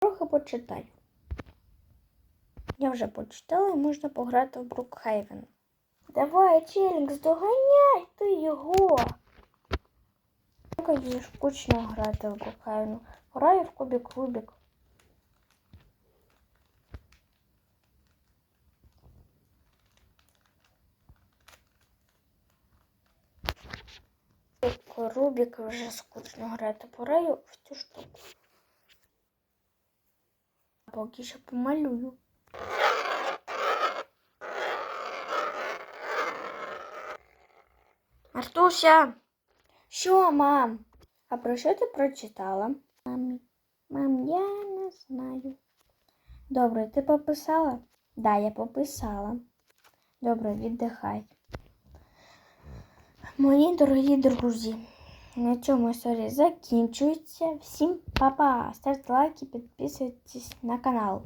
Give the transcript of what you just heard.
Трохи почитаю. Я вже почитала і можна пограти в Брукхейвен. Давай, Челікс, доганяй ти його. Як їй скучно грати в Брукхейвен. Граю в Кубік Рубік. Рубік вже скучно грати. Пограю в цю штуку. Поки що помалюю. Артуся! Що, мам? А про що ти прочитала? Мамі. Мам, я не знаю. Добре, ти пописала? Да, я пописала. Добре, віддихай. Мої дорогі друзі, на цьому історія закінчується. Всім па-па! Ставте лайки, підписуйтесь на канал.